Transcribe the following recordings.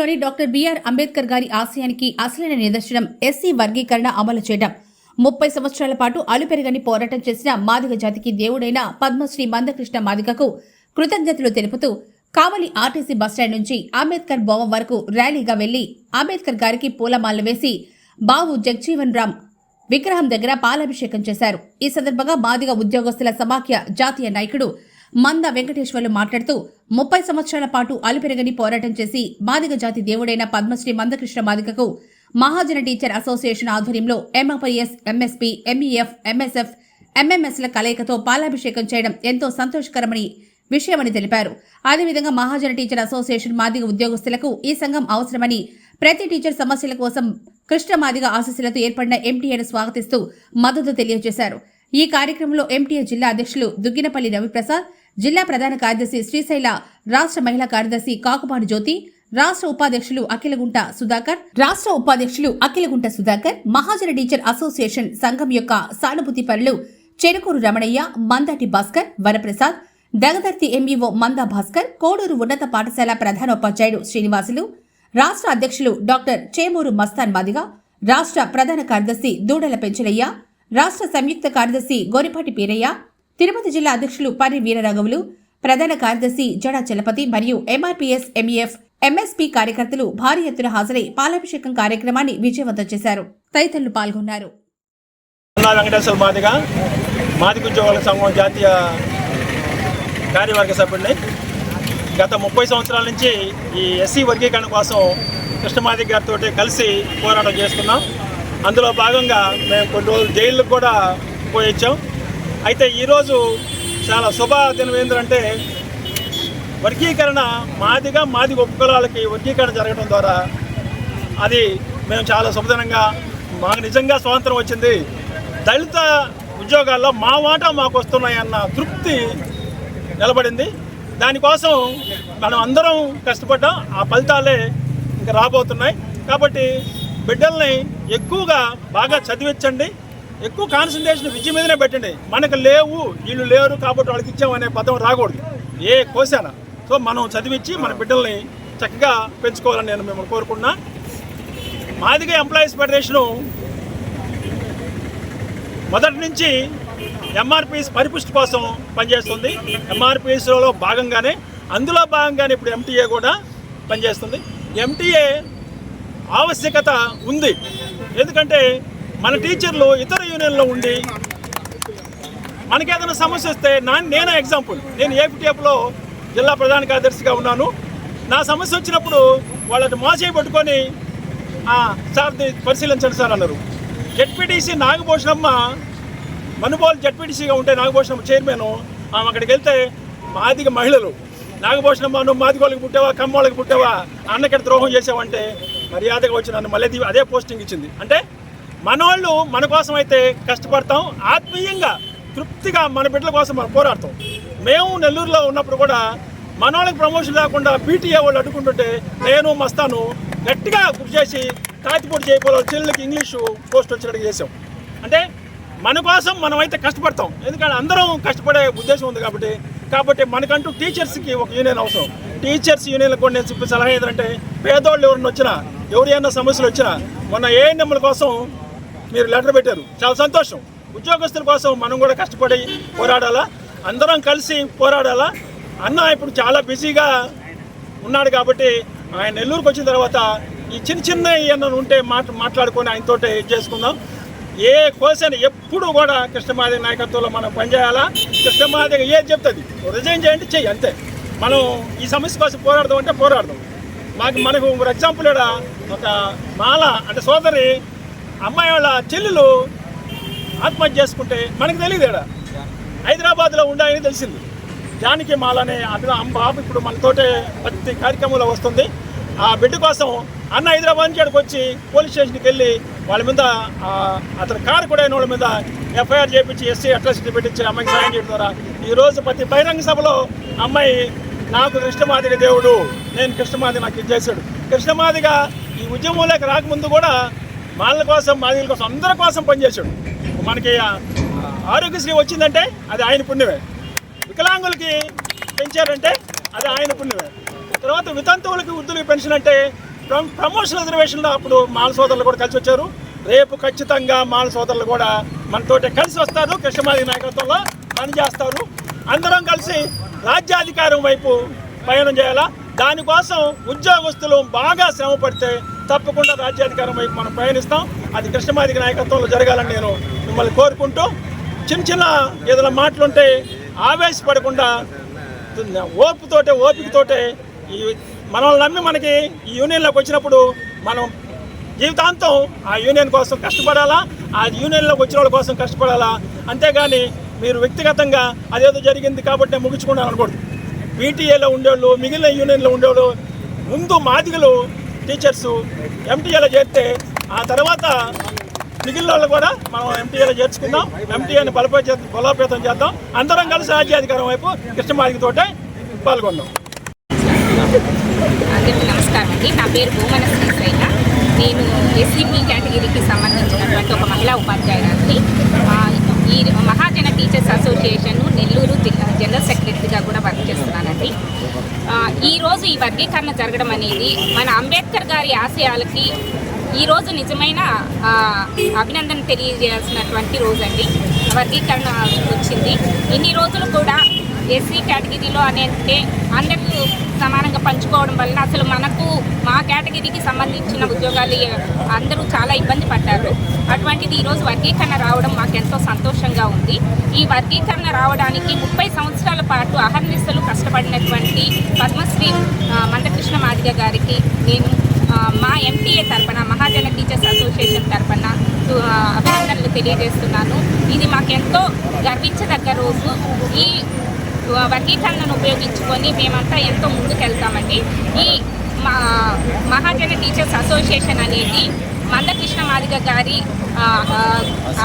రాష్ట్రంలోని doctor BR Ambedkar గారి ఆశయానికి అసలైన నిదర్శనం ఎస్సీ వర్గీకరణ అమలు చేయడం ముప్పై సంవత్సరాల పాటు అలుపెరగని పోరాటం చేసిన మాదిగ జాతికి దేవుడైన పద్మశ్రీ మందకృష్ణ మాదిగకు కృతజ్ఞతలు తెలుపుతూ కావలి ఆర్టీసీ బస్టాండ్ నుంచి అంబేద్కర్ బొమ్మ వరకు ర్యాలీగా వెళ్ళి అంబేద్కర్ గారికి పూలమాలలు వేసి బావు జగ్జీవన్ రామ్ విగ్రహం దగ్గర పాలాభిషేకం చేశారు. ఈ సందర్భంగా మాదిగ ఉద్యోగస్తుల సమాఖ్య జాతీయ నాయకుడు మంద వెంకటేశ్వర్లు మాట్లాడుతూ ముప్పై సంవత్సరాల పాటు అలుపెరగని పోరాటం చేసి మాదిగ జాతి దేవుడైన పద్మశ్రీ మందకృష్ణ మాదిగకు మహాజన టీచర్ అసోసియేషన్ ఆధ్వర్యంలో ఎంఎఫ్ఐఎస్ ఎంఎస్పీ ఎంఈఎఫ్ ఎంఎస్ఎఫ్ ఎంఎంఎస్ల కలయికతో పాలాభిషేకం చేయడం ఎంతో సంతోషకరమని విషయమని తెలిపారు. అదేవిధంగా మహాజన టీచర్ అసోసియేషన్ మాదిగ ఉద్యోగస్తులకు ఈ సంఘం అవసరమని ప్రతి టీచర్ సమస్యల కోసం కృష్ణ మాదిగ ఆశీస్సులతో ఏర్పడిన ఎంటీఏను స్వాగతిస్తూ మద్దతు తెలియజేశారు. ఈ కార్యక్రమంలో ఎంటీఏ జిల్లా అధ్యక్షులు దుగ్గినపల్లి రవిప్రసాద్ జిల్లా ప్రధాన కార్యదర్శి శ్రీశైల రాష్ట్ర మహిళా కార్యదర్శి కాకుపాటి జ్యోతి రాష్ట్ర ఉపాధ్యక్షులు అఖిలగుంట సుధాకర్ రాష్ట్ర ఉపాధ్యక్షులు అఖిలగుంట సుధాకర్ మహాజన టీచర్ అసోసియేషన్ సంఘం యొక్క సానుభూతి పనులు చెరుకూరు రమణయ్య మందాటి భాస్కర్ వరప్రసాద్ దగదర్తి ఎంఈఓ మందా భాస్కర్ కోడూరు ఉన్నత పాఠశాల ప్రధానోపాధ్యాయుడు శ్రీనివాసులు రాష్ట్ర అధ్యక్షులు డాక్టర్ చేమూరు మస్తాన్ మాదిగ రాష్ట్ర ప్రధాన కార్యదర్శి దూడల పెంచలయ్య రాష్ట్ర సంయుక్త కార్యదర్శి గోరిపాటి పీరయ్య తిరుపతి జిల్లా అధ్యక్షులు పరి వీరరాఘవులు ప్రధాన కార్యదర్శి జడా చలపతి మరియు ఎంఆర్పీఎస్ ఎంఈఎఫ్ ఎంఎస్పీ కార్యకర్తలు భారీ ఎత్తున హాజరై పాలాభిషేకం కార్యక్రమాన్ని విజయవంతం చేశారు. తదితరులు పాల్గొన్నారు. వెంకటేశ్వర మాదిగ మాదిగ సంఘం జాతీయ కార్యవర్గ సభ్యుడిని. గత ముప్పై సంవత్సరాల నుంచి ఈ ఎస్సీ వర్గీకరణ కోసం కృష్ణమాది గారితో కలిసి పోరాటం చేస్తున్నాం. అందులో భాగంగా మేము కొన్ని రోజులు జైళ్ళకు కూడా పోయొచ్చాం అయితే ఈరోజు చాలా శుభదినం ఏంటంటే వర్గీకరణ మాదిగా మాది ఉపకులాలకి వర్గీకరణ జరగడం ద్వారా అది మేము చాలా శుభదినంగా మాకు నిజంగా స్వాతంత్రం వచ్చింది. దళిత ఉద్యోగాల్లో మా వాటా మాకు వస్తున్నాయన్న తృప్తి నిలబడింది. దానికోసం మనం అందరం కష్టపడ్డాం. ఆ ఫలితాలే ఇంకా రాబోతున్నాయి. కాబట్టి బిడ్డల్ని ఎక్కువగా బాగా చదివించండి. ఎక్కువ కాన్సన్ట్రేషన్ విద్య మీదనే పెట్టండి. మనకు లేవు వీళ్ళు లేరు కాబట్టి వాళ్ళకి ఇచ్చామనే పదం రాకూడదు. ఏ కోశాన? సో మనం చదివించి మన బిడ్డల్ని చక్కగా పెంచుకోవాలని నేను మిమ్మల్ని కోరుకున్నా మాదిగ ఎంప్లాయీస్ ఫెడరేషను మొదటి నుంచి ఎంఆర్పిఎస్ పరిపుష్టి కోసం పనిచేస్తుంది. ఎంఆర్పిఎస్లో భాగంగానే అందులో భాగంగానే ఇప్పుడు ఎంటీఏ కూడా పనిచేస్తుంది. ఎంటీఏ ఆవశ్యకత ఉంది. ఎందుకంటే మన టీచర్లు ఇతర యూనియన్లో ఉండి మనకేదైనా సమస్య వస్తే నా నేనే ఎగ్జాంపుల్ నేను ఏపీటీఎఫ్లో జిల్లా ప్రధాన కార్యదర్శిగా ఉన్నాను. నా సమస్య వచ్చినప్పుడు వాళ్ళని మోసే పట్టుకొని సార్ పరిశీలించండి సార్ అన్నారు. జడ్పీటీసీ నాగభూషణమ్మ మనుబోల్ జడ్పీటీసీగా ఉంటే నాగభూషణమ్మ చైర్మన్ ఆమె అక్కడికి వెళ్తే మాదిగ మహిళలు. నాగభూషణమ్మ నువ్వు మాదిగోళ్ళకి పుట్టావా కమ్మోళ్ళకి పుట్టావా అన్నకి ద్రోహం చేసావంటే మర్యాదగా వచ్చి నన్ను మళ్ళీ అదే పోస్టింగ్ ఇచ్చింది. అంటే మనోళ్ళు మన కోసం అయితే కష్టపడతాం. ఆత్మీయంగా తృప్తిగా మన బిడ్డల కోసం మనం పోరాడతాం. మేము నెల్లూరులో ఉన్నప్పుడు కూడా మనోళ్ళకి ప్రమోషన్ లేకుండా పీటీఏ వాళ్ళు అడ్డుకుంటుంటే నేను మస్తాను గట్టిగా గుర్తు చేసి తాతిపూడి చేయకపోవడం చెల్లెలకి ఇంగ్లీషు పోస్ట్ వచ్చినట్టు చేసాం అంటే మన కోసం మనం అయితే కష్టపడతాం. ఎందుకంటే అందరం కష్టపడే ఉద్దేశం ఉంది కాబట్టి. కాబట్టి మనకంటూ టీచర్స్కి ఒక యూనియన్ అవసరం. టీచర్స్ యూనియన్లకు కూడా నేను చెప్పే సలహా ఏంటంటే పేదోళ్ళు ఎవరిని వచ్చినా ఎవరైనా సమస్యలు వచ్చినా మొన్న ఏఎన్ఎంల కోసం మీరు లెటర్ పెట్టారు. చాలా సంతోషం. ఉద్యోగస్తుల కోసం మనం కూడా కష్టపడి పోరాడాలా? అందరం కలిసి పోరాడాలా? అన్న ఇప్పుడు చాలా బిజీగా ఉన్నాడు కాబట్టి ఆయన నెల్లూరుకు వచ్చిన తర్వాత ఈ చిన్న చిన్న ఏమన్నా ఉంటే మాట మాట్లాడుకొని ఆయనతో చేసుకుందాం. ఏ క్వశ్చన్ ఎప్పుడు కూడా కృష్ణమాది నాయకత్వంలో మనం పనిచేయాలా? కృష్ణమాది ఏది చెప్తుంది? రిజైన్ చేయండి చెయ్యి అంతే. మనం ఈ సమస్య కోసం పోరాడదాం అంటే పోరాడదాం. మాకు మనకు ఫర్ ఎగ్జాంపుల్ ఇక్కడ ఒక మాల అంటే సోదరి అమ్మాయి వాళ్ళ చెల్లెలు ఆత్మహత్య చేసుకుంటే మనకు తెలియదు ఇక్కడ హైదరాబాద్లో ఉన్నాయని తెలిసింది. దానికి మాలనే అతను అమ్మ బాబు ఇప్పుడు మనతోటే ప్రతి కార్యక్రమంలో వస్తుంది. ఆ బిడ్డ కోసం అన్న హైదరాబాద్ నుంచి అక్కడికి వచ్చి పోలీస్ స్టేషన్కి వెళ్ళి వాళ్ళ మీద అతని కారు కూడా అయిన వాళ్ళ మీద ఎఫ్ఐఆర్ చేయించి ఎస్సీ అట్రాసిటీ పెట్టించి అమ్మాయికి సాయం చేయడం ద్వారా ఈ రోజు ప్రతి బహిరంగ సభలో అమ్మాయి నాకు కృష్ణమాదిగ దేవుడు నేను కృష్ణమాది నాకు ఇది చేశాడు. కృష్ణమాదిగా ఈ ఉద్యమంలోకి రాకముందు కూడా వాళ్ళ కోసం మాదిగల కోసం అందరి కోసం పనిచేశాడు. మనకి ఆరోగ్యశ్రీ వచ్చిందంటే అది ఆయన పుణ్యమే. వికలాంగులకి పెంచారంటే అది ఆయన పుణ్యమే. తర్వాత వితంతువులకి వృద్ధులకి పెన్షన్ అంటే ప్రమోషన్ రిజర్వేషన్లో అప్పుడు మాల సోదరులు కూడా కలిసి వచ్చారు. రేపు ఖచ్చితంగా మాల సోదరులు కూడా మనతోటి కలిసి వస్తారు. కృష్ణమాది నాయకత్వంలో పనిచేస్తారు. అందరం కలిసి రాజ్యాధికారం వైపు పయనం చేయాలా? దానికోసం ఉద్యోగస్తులు బాగా శ్రమ పడితే తప్పకుండా రాజ్యాధికారం వైపు మనం పయనిస్తాం అది కృష్ణమాదిక నాయకత్వంలో జరగాలని నేను మిమ్మల్ని కోరుకుంటూ చిన్న చిన్న ఏదైనా మాటలుంటే ఆవేశపడకుండా ఓపుతోటే ఓపికతోటే ఈ మనల్ని నమ్మి మనకి ఈ యూనియన్లోకి వచ్చినప్పుడు మనం జీవితాంతం ఆ యూనియన్ కోసం కష్టపడాలా ఆ యూనియన్లోకి వచ్చిన వాళ్ళ కోసం కష్టపడాలా? అంతేగాని మీరు వ్యక్తిగతంగా అదేదో జరిగింది కాబట్టి నేను ముగించుకున్నాను అనకూడదు. పీటీఏలో ఉండేవాళ్ళు మిగిలిన యూనియన్లో ఉండేవాళ్ళు ముందు మాదిగలు టీచర్స్ ఎంటీఏలో చేరితే ఆ తర్వాత మిగిలిన వాళ్ళు కూడా మనం ఎంటీఏలో చేర్చుకుందాం. ఎంటీఏని బలపే బలోపేతం చేద్దాం. అందరం కలిసి రాజ్యాధికారం వైపు కృష్ణమాదిగతోటే పాల్గొందాం. అందరికీ నమస్కారం అండి. నా పేరు భూమన శ్రీశైన నేను ఎస్సీబీ కేటగిరీకి సంబంధించినటువంటి ఒక మహిళా ఉపాధ్యాయురాలిని. ఆ, ఈ Mahajana teachers association Nellore general సెక్రటరీగా కూడా వర్క్ చేస్తున్నానండి. ఈరోజు ఈ వర్గీకరణ జరగడం అనేది మన అంబేద్కర్ గారి ఆశయాలకి ఈ రోజు నిజమైన అభినందన తెలియజేయాల్సినటువంటి రోజు అండి వర్గీకరణ వచ్చింది. ఇన్ని రోజులు కూడా ఎస్సీ కేటగిరీలో అని అంటే అందరూ సమానంగా పంచుకోవడం వల్ల అసలు మనకు మా కేటగిరీకి సంబంధించిన ఉద్యోగాలు అందరూ చాలా ఇబ్బంది పడ్డారు. అటువంటిది ఈరోజు వర్గీకరణ రావడం మాకు ఎంతో సంతోషంగా ఉంది. ఈ వర్గీకరణ రావడానికి ముప్పై సంవత్సరాల పాటు అహర్నిశలు కష్టపడినటువంటి పద్మశ్రీ ఆ, మందకృష్ణ మాదిగ గారికి నేను మా ఎంటీఏ తరపున మహాజన టీచర్స్ అసోసియేషన్ తరపున అభినందనలు తెలియజేస్తున్నాను. ఇది మాకెంతో గర్వించదగ్గ రోజు. ఈ వర్గీకరణను ఉపయోగించుకొని మేమంతా ఎంతో ముందుకెళ్తామండి. ఈ మా మహాజన టీచర్స్ అసోసియేషన్ అనేది మందకృష్ణ మాదిగ గారి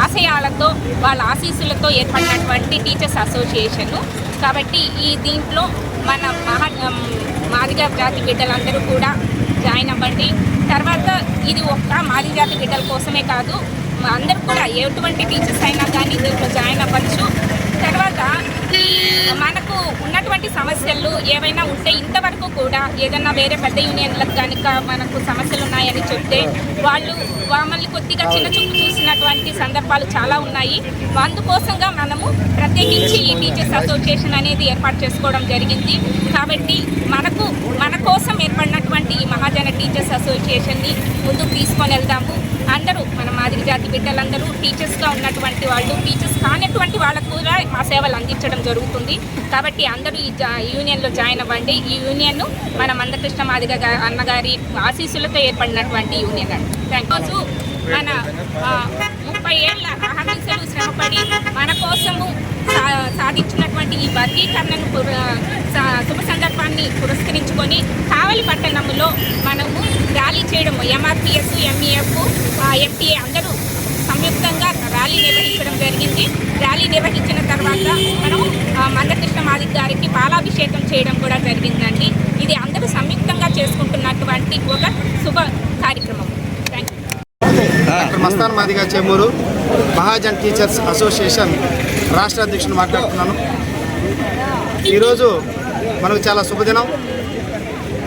ఆశయాలతో వాళ్ళ ఆశీస్సులతో ఏర్పడినటువంటి టీచర్స్ అసోసియేషను. కాబట్టి ఈ దీంట్లో మన మహా మాదిగ జాతి బిడ్డలందరూ కూడా జాయిన్ అవ్వండి. తర్వాత ఇది ఒక్క మాది జాతి బిడ్డల కోసమే కాదు అందరూ కూడా ఎటువంటి టీచర్స్ అయినా కానీ దీంట్లో జాయిన్ అవ్వచ్చు. తర్వాత ఈ మనకు ఉన్నటువంటి సమస్యలు ఏవైనా ఉంటే ఇంతవరకు కూడా ఏదైనా వేరే పెద్ద యూనియన్లకు కనుక మనకు సమస్యలు ఉన్నాయని చెప్తే వాళ్ళు మమ్మల్ని కొద్దిగా చిన్న చూపు చూసినటువంటి సందర్భాలు చాలా ఉన్నాయి. అందుకోసంగా మనము ప్రత్యేకించి ఈ టీచర్స్ అసోసియేషన్ అనేది ఏర్పాటు చేసుకోవడం జరిగింది. కాబట్టి మనకు మన కోసం ఏర్పడినటువంటి ఈ మహాజన టీచర్స్ అసోసియేషన్ని ముందుకు తీసుకొని వెళ్దాము. అందరూ మన మాదిరి జాతి బిడ్డలందరూ టీచర్స్గా ఉన్నటువంటి వాళ్ళు టీచర్స్ కానటువంటి వాళ్ళకు కూడా మా సేవలు అందించడం జరుగుతుంది. కాబట్టి అందరూ ఈ జా యూనియన్లో జాయిన్ అవ్వండి. ఈ యూనియన్ మన మందకృష్ణ మాదిగ అన్నగారి ఆశీస్సులతో ఏర్పడినటువంటి యూనియన్ అండి. థ్యాంక్ యూ మన ముప్పై ఏళ్ళ అహర్నిశలు శ్రమపడి మన కోసము సాధించినటువంటి ఈ వర్గీకరణను శుభ సందర్భాన్ని పురస్కరించుకొని కావలి పట్టణంలో మనము ర్యాలీ చేయడం ఎంఆర్పిఎస్ ఎంఈఎఫ్ ఎఫ్టీఏ అందరూ సంయుక్తంగా ర్యాలీ నిర్వహించడం జరిగింది. ర్యాలీ నిర్వహించిన తర్వాత మనం మందకృష్ణ మాదిక్ గారికి పాలాభిషేకం చేయడం కూడా జరిగిందండి. ఇది అందరూ సంయుక్తంగా చేసుకుంటున్నటువంటి ఒక శుభ కార్యక్రమం. Thank you doctor Mastan Madiga Chemuru Mahajan teachers association రాష్ట్ర అధ్యక్షుడు మాట్లాడుతున్నాను. ఈరోజు మనకు చాలా శుభదినం.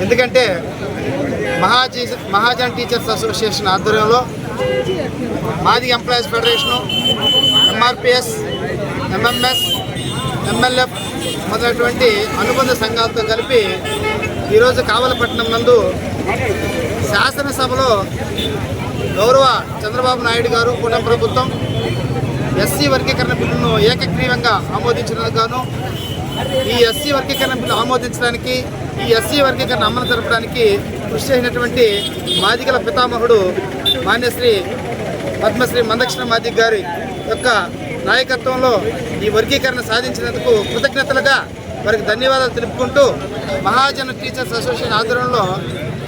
ఎందుకంటే మహాజీ మహాజన్ టీచర్స్ అసోసియేషన్ ఆధ్వర్యంలో మాది employees federation MRPS MMS MLF మొదలైనటువంటి అనుబంధ సంఘాలతో కలిపి ఈరోజు కావలపట్నం నందు శాసనసభలో గౌరవ చంద్రబాబు నాయుడు గారు కూటమి ప్రభుత్వం ఎస్సీ వర్గీకరణ బిల్లును ఏకగ్రీవంగా ఆమోదించినందుకు గాను ఈ ఎస్సీ వర్గీకరణ బిల్లు ఆమోదించడానికి ఈ ఎస్సీ వర్గీకరణ అమలు జరపడానికి కృషి చేసినటువంటి మాదిగల పితామహుడు మాన్యశ్రీ పద్మశ్రీ మందక్షణ మాదిక్ గారి యొక్క నాయకత్వంలో ఈ వర్గీకరణ సాధించినందుకు కృతజ్ఞతలుగా వారికి ధన్యవాదాలు తెలుపుకుంటూ మహాజన టీచర్స్ అసోసియేషన్ ఆధ్వర్యంలో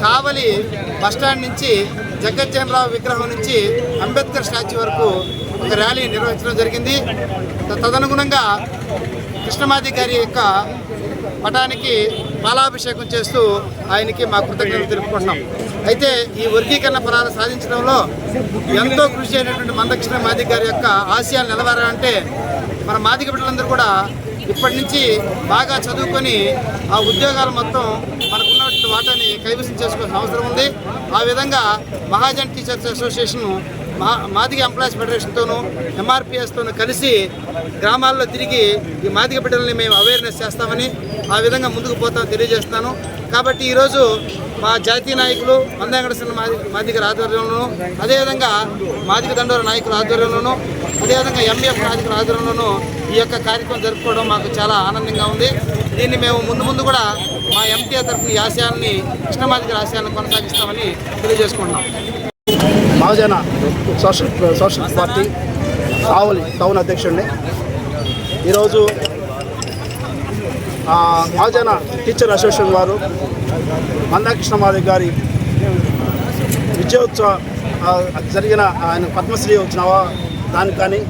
కావలి బస్టాండ్ నుంచి జగజ్జన్ రావు విగ్రహం నుంచి అంబేద్కర్ స్టాచ్యూ వరకు ఒక ర్యాలీ నిర్వహించడం జరిగింది. తదనుగుణంగా కృష్ణమాది గారి యొక్క పటానికి పాలాభిషేకం చేస్తూ ఆయనకి మా కృతజ్ఞతలు తెలుపుకుంటున్నాం. అయితే ఈ వర్గీకరణ ఫలాలు సాధించడంలో ఎంతో కృషి అయినటువంటి మందక్షిణ మాది గారి యొక్క ఆశయాలు నిలవేరాలంటే మన మాదిక బిడ్డలందరూ కూడా ఇప్పటి నుంచి బాగా చదువుకొని ఆ ఉద్యోగాలు మొత్తం మన వాటాని కైవసం చేసుకోవాల్సిన అవసరం ఉంది. ఆ విధంగా మహాజన్ టీచర్స్ అసోసియేషన్ మా మాదిగ ఎంప్లాయీస్ ఫెడరేషన్తోనూ ఎంఆర్పిఎస్తోనూ కలిసి గ్రామాల్లో తిరిగి ఈ మాదిగ బిడ్డల్ని మేము అవేర్నెస్ చేస్తామని ఆ విధంగా ముందుకు పోతామని తెలియజేస్తున్నాను. కాబట్టి ఈరోజు మా జాతీయ నాయకులు మందంగడసిన మాది మాదిగ ఆధ్వర్యంలోను అదేవిధంగా మాదిగ దండోర నాయకుల ఆధ్వర్యంలోను అదేవిధంగా ఎంబీఎఫ్ నాయకుల ఆధ్వర్యంలోనూ ఈ యొక్క కార్యక్రమం జరుపుకోవడం మాకు చాలా ఆనందంగా ఉంది. దీన్ని మేము ముందు ముందు కూడా మా ఎంటీఆర్ తరఫున ఈ ఆశయాల్ని కృష్ణమాదిగ ఆశయాలను కొనసాగిస్తామని తెలియజేసుకుంటున్నాం. Mahajana social social party Kavali town అధ్యక్షుడిని. ఈరోజు మహాజన టీచర్ అసోసియేషన్ వారు మందాకృష్ణమాది గారి విజయోత్సవ జరిగిన ఆయన పద్మశ్రీ వచ్చినవా దానికి కానీ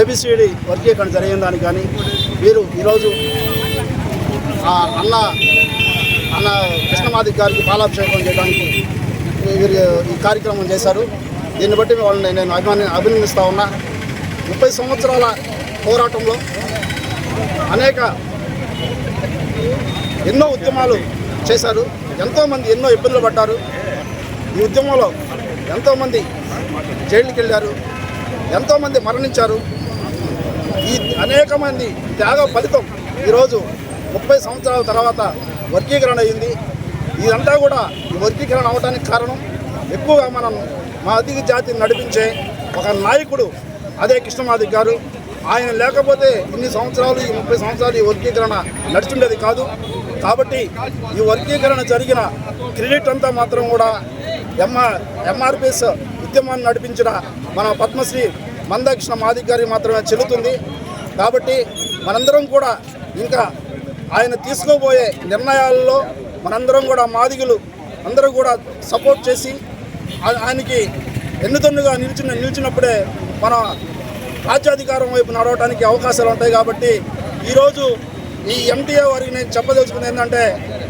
ఏబిసిడి వర్గీకరణ జరిగిన దానికి కానీ వీరు ఈరోజు అన్న అన్న కృష్ణమాది గారికి పాలాభిషేకం చేయడానికి వీరు ఈ కార్యక్రమం చేశారు. దీన్ని బట్టి వాళ్ళని నేను అభిమాని అభినందిస్తూ ఉన్నా. ముప్పై సంవత్సరాల పోరాటంలో అనేక ఎన్నో ఉద్యమాలు చేశారు. ఎంతోమంది ఎన్నో ఇబ్బందులు పడ్డారు. ఈ ఉద్యమంలో ఎంతోమంది జైలుకి వెళ్ళారు ఎంతోమంది మరణించారు. ఈ అనేక మంది త్యాగ ఫలితం ఈరోజు ముప్పై సంవత్సరాల తర్వాత వర్గీకరణ అయింది. ఇదంతా కూడా ఈ వర్గీకరణ అవడానికి కారణం ఎక్కువగా మనం మా అధిక జాతిని నడిపించే ఒక నాయకుడు అదే కృష్ణమాదిక్ గారు. ఆయన లేకపోతే ఇన్ని సంవత్సరాలు ఈ ముప్పై సంవత్సరాలు ఈ వర్గీకరణ నడుచుండేది కాదు. కాబట్టి ఈ వర్గీకరణ జరిగిన క్రెడిట్ అంతా మాత్రం కూడా ఎంఆర్ ఎంఆర్పిఎస్ ఉద్యమాన్ని నడిపించిన మన పద్మశ్రీ మందాకృష్ణ మాదిక్ మాత్రమే చెల్లుతుంది. కాబట్టి మనందరం కూడా ఇంకా ఆయన తీసుకోబోయే నిర్ణయాల్లో మనందరం కూడా మాదిగులు అందరూ కూడా సపోర్ట్ చేసి ఆయనకి ఎన్నుతన్నుగా నిలిచిన నిలిచినప్పుడే మన రాజ్యాధికారం వైపు నడవడానికి అవకాశాలు ఉంటాయి కాబట్టి ఈరోజు ఈ ఎంటీఏ వారికి నేను చెప్పదలుచుకున్నది ఏంటంటే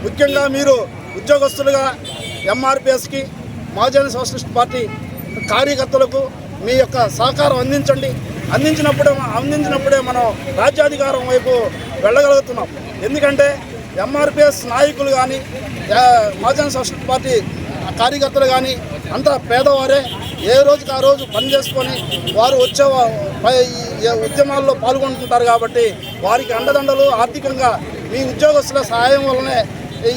ముఖ్యంగా మీరు ఉద్యోగస్తులుగా ఎంఆర్పిఎస్కి మహాజన సోషలిస్ట్ పార్టీ కార్యకర్తలకు మీ యొక్క సహకారం అందించండి. అందించినప్పుడే అందించినప్పుడే మనం రాజ్యాధికారం వైపు వెళ్ళగలుగుతున్నాం. ఎందుకంటే ఎంఆర్పిఎస్ నాయకులు కానీ మహాజన సోషల్ పార్టీ కార్యకర్తలు కానీ అంతా పేదవారే ఏ రోజుకి ఆ రోజు పని చేసుకొని వారు వచ్చే ఉద్యమాల్లో పాల్గొంటుంటారు కాబట్టి వారికి అండదండలు ఆర్థికంగా మీ ఉద్యోగస్తుల సహాయం వల్లనే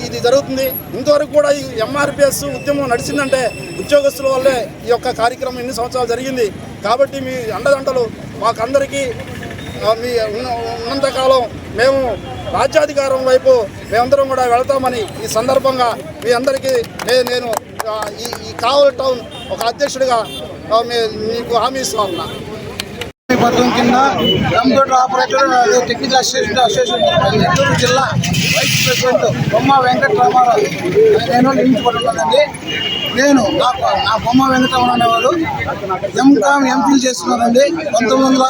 ఇది జరుగుతుంది. ఇంతవరకు కూడా ఈ ఎంఆర్పిఎస్ ఉద్యమం నడిచిందంటే ఉద్యోగస్తుల వల్లే ఈ యొక్క కార్యక్రమం ఎన్ని సంవత్సరాలు జరిగింది. కాబట్టి మీ అండదండలు మాకందరికీ మీ ఉన్నంతకాలం మేము రాజ్యాధికారం వైపు మేమందరం కూడా వెళ్తామని ఈ సందర్భంగా మీ అందరికీ నేను ఈ కావల్ టౌన్ ఒక అధ్యక్షుడిగా మీకు హామీ ఇస్తా ఉన్నా. పథకం కింద computer operator technical assistant association Nellore జిల్లా వైస్ ప్రెసిడెంట్ బొమ్మ వెంకటరామారావు. నేను నియమించబడుతున్నానండి నేను నాకు నా బొమ్మ వెంకటరమణ అనేవాడు ఎంకామ్ ఎంఫిల్ చేస్తున్నానండి పంతొమ్మిది వందల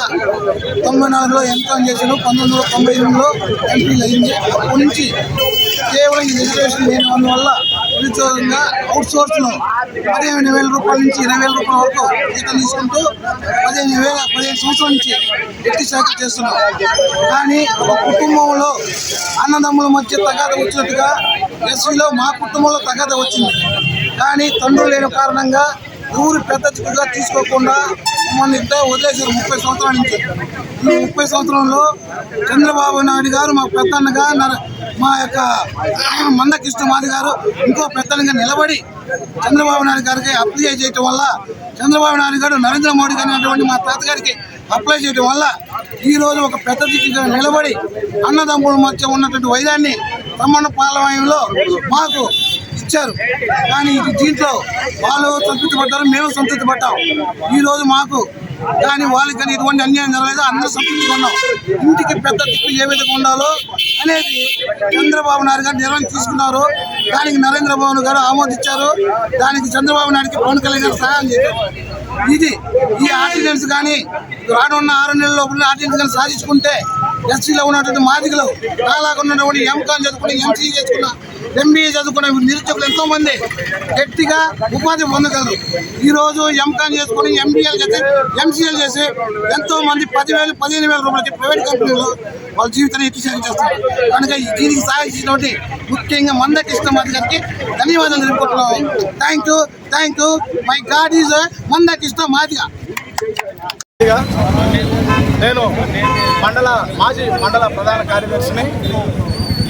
తొంభై నాలుగులో ఎంకామ్ చేశాను పంతొమ్మిది వందల తొంభై ఎనిమిదిలో ఎంఫిల్ అయింది. అప్పటి నుంచి కేవలం ఈ రిజర్వేషన్ లేనివల్ల నిరుద్యోగంగా అవుట్ సోర్స్లో పదిహేను వేల రూపాయల నుంచి ఇరవై వేల రూపాయల వరకు జీతం తీసుకుంటూ పదిహేను వేల పదిహేను సంవత్సరాల నుంచి వ్యక్తి శాఖ చేస్తున్నాం. కానీ ఒక కుటుంబంలో అన్నదమ్ముల మధ్య తగాద వచ్చినట్టుగా ఎస్సీలో మా కుటుంబంలో తగాద వచ్చింది. కానీ తండ్రులు లేని కారణంగా ఊరు పెద్ద దిక్కుగా తీసుకోకుండా మమ్మల్ని ఇద్దరు వదిలేశారు ముప్పై సంవత్సరాల నుంచి. ఈ ముప్పై సంవత్సరంలో చంద్రబాబు నాయుడు గారు మా పెద్దన్నగా నర- మా యొక్క మందకృష్ణ మాది గారు ఇంకో పెద్దలుగా నిలబడి చంద్రబాబు నాయుడు గారికి అప్లై చేయటం వల్ల చంద్రబాబు నాయుడు గారు నరేంద్ర మోడీ గారు అటువంటి మా తాతగారికి అప్లై చేయడం వల్ల ఈ రోజు ఒక పెద్ద దిక్కుగా నిలబడి అన్నదమ్ముల మధ్య ఉన్నటువంటి వైరాన్ని తమ్మన్న పాలవాయంలో మాకు ఇచ్చారు. కానీ ఇది దీంట్లో వాళ్ళు సంతృప్తి పడ్డారు మేము సంతృప్తి పడ్డాం. ఈ రోజు మాకు కానీ వాళ్ళకి కానీ ఎటువంటి అన్యాయం జరగలేదు. అందరూ సంతృప్తిగా ఇంటికి పెద్ద దిక్కు ఏ విధంగా ఉండాలో అనేది చంద్రబాబు నాయుడు గారు నిర్ణయం తీసుకున్నారు. దానికి నరేంద్ర మోదీ గారు ఆమోదించారు దానికి చంద్రబాబు నాయుడుకి పవన్ కళ్యాణ్ గారు సహాయం చేశారు. ఇది ఈ ఆర్డినెన్స్ కానీ రానున్న ఆరు నెలల లోపల ఆర్డినెన్స్ కానీ సాధించుకుంటే ఎస్సీలో ఉన్నటువంటి మాదిగలు నాలాగా ఉన్నటువంటి ఎంకాన్ చదువుకుని ఎంసీ చేసుకున్న ఎంబీఏ చదువుకున్న నిరుద్యోగులు ఎంతోమంది గట్టిగా ఉపాధి పొందగలరు. ఈరోజు ఎంకాన్ చేసుకుని ఎంబీఏలు చేసి ఎంసీఎల్ చేసి ఎంతో మంది పదివేలు పదిహేను వేల రూపాయలకి ప్రైవేట్ కంపెనీలు వాళ్ళ జీవితాన్ని ఎత్తి చేస్తారు కనుక దీనికి సాధించినటువంటి ముఖ్యంగా మంద మాది గారికి ధన్యవాదాలు తెలుపుకుంటున్నాం thank you thank you my god is Mandakrishna Madiga. నేను మండల మాజీ మండల ప్రధాన కార్యదర్శిని.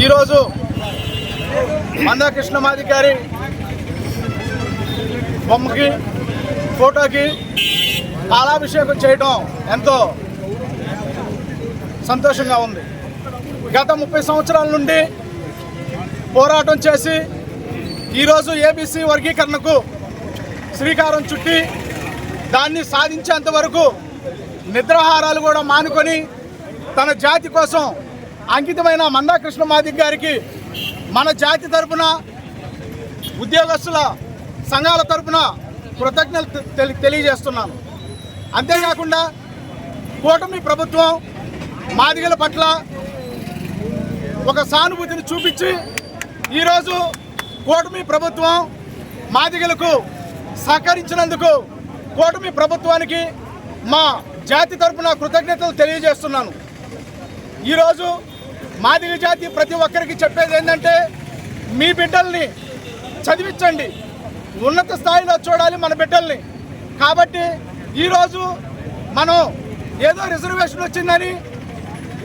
ఈరోజు మందాకృష్ణ మాధికారి బొమ్మకి ఫోటోకి పాలాభిషేకం చేయడం ఎంతో సంతోషంగా ఉంది. గత ముప్పై సంవత్సరాల నుండి పోరాటం చేసి ఈరోజు ఏబీసీ వర్గీకరణకు శ్రీకారం చుట్టి దాన్ని సాధించేంత వరకు నిద్రాహారాలు కూడా మానుకొని తన జాతి కోసం అంకితమైన మందాకృష్ణ మాదిక్ గారికి మన జాతి తరపున ఉద్యోగస్తుల సంఘాల తరపున కృతజ్ఞతలు తెలి తెలియజేస్తున్నాను. అంతేకాకుండా కూటమి ప్రభుత్వం మాదిగల పట్ల ఒక సానుభూతిని చూపించి ఈరోజు కూటమి ప్రభుత్వం మాదిగలకు సహకరించినందుకు కూటమి ప్రభుత్వానికి మా జాతి తరపున కృతజ్ఞతలు తెలియజేస్తున్నాను. ఈరోజు మాదిగ జాతి ప్రతి ఒక్కరికి చెప్పేది ఏంటంటే మీ బిడ్డల్ని చదివించండి. ఉన్నత స్థాయిలో చూడాలి మన బిడ్డల్ని. కాబట్టి ఈరోజు మనం ఏదో రిజర్వేషన్ వచ్చిందని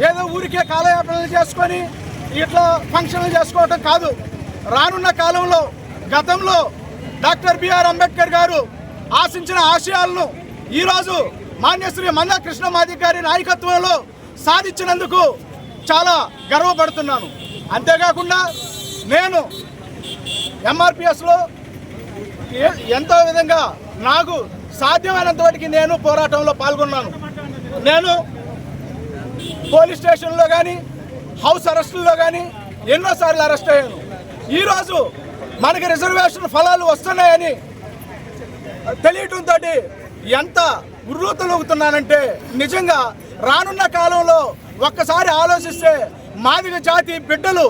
ఏదో ఊరికే కాలయాపనలు చేసుకొని ఇట్లా ఫంక్షన్లు చేసుకోవటం కాదు. రానున్న కాలంలో గతంలో డాక్టర్ బిఆర్ అంబేద్కర్ గారు ఆశించిన ఆశయాలను ఈరోజు మాన్యశ్రీ మందా కృష్ణమాది గారి నాయకత్వంలో సాధించినందుకు చాలా గర్వపడుతున్నాను. అంతేకాకుండా నేను ఎంఆర్పిఎస్లో ఎంతో విధంగా నాకు సాధ్యమైనంతవాటికి నేను పోరాటంలో పాల్గొన్నాను. నేను పోలీస్ స్టేషన్లో కానీ హౌస్ అరెస్టుల్లో కానీ ఎన్నోసార్లు అరెస్ట్ అయ్యాను. ఈరోజు మనకి రిజర్వేషన్ ఫలాలు వస్తున్నాయని తెలియటంతో ఎంత ఉర్రూతలవుతున్నానంటే నిజంగా రానున్న కాలంలో ఒక్కసారి ఆలోచిస్తే మాదిగ జాతి బిడ్డలు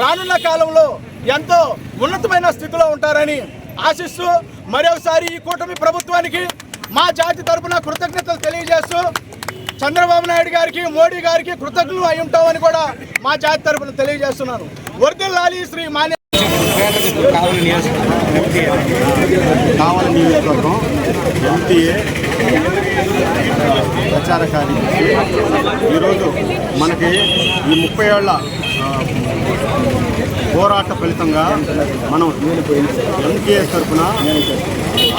రానున్న కాలంలో ఎంతో ఉన్నతమైన స్థితిలో ఉంటారని ఆశిస్తూ మరోసారి ఈ కూటమి ప్రభుత్వానికి మా జాతి తరఫున కృతజ్ఞతలు తెలియజేస్తూ చంద్రబాబు నాయుడు గారికి మోడీ గారికి కృతజ్ఞులు అయి ఉంటామని కూడా మా జాతి తరపున తెలియజేస్తున్నాను. వర్దిల్లాలి శ్రీ మాన్య కావాలి నియోజకవర్గం. కావాలి నియోజకవర్గం ఎంపీఏ ప్రచార కార్యక్రమం ఈరోజు మనకి ఈ ముప్పై ఏళ్ళ పోరాట ఫలితంగా మనం ఎంపీఏ తరఫున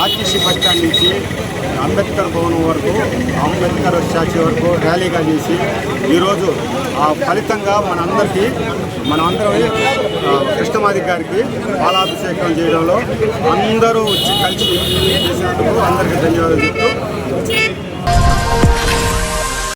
ఆర్టీసీ బస్ నుంచి అంబేద్కర్ భవనం వరకు అంబేద్కర్ స్టాచ్యూ వరకు ర్యాలీగా చేసి ఈరోజు ఆ ఫలితంగా మనందరికీ మనందరం కృష్ణమాది గారికి పాలాభిషేకం చేయడంలో అందరూ వచ్చి కలిసి చేసినందుకు అందరికీ ధన్యవాదాలు చెప్తూ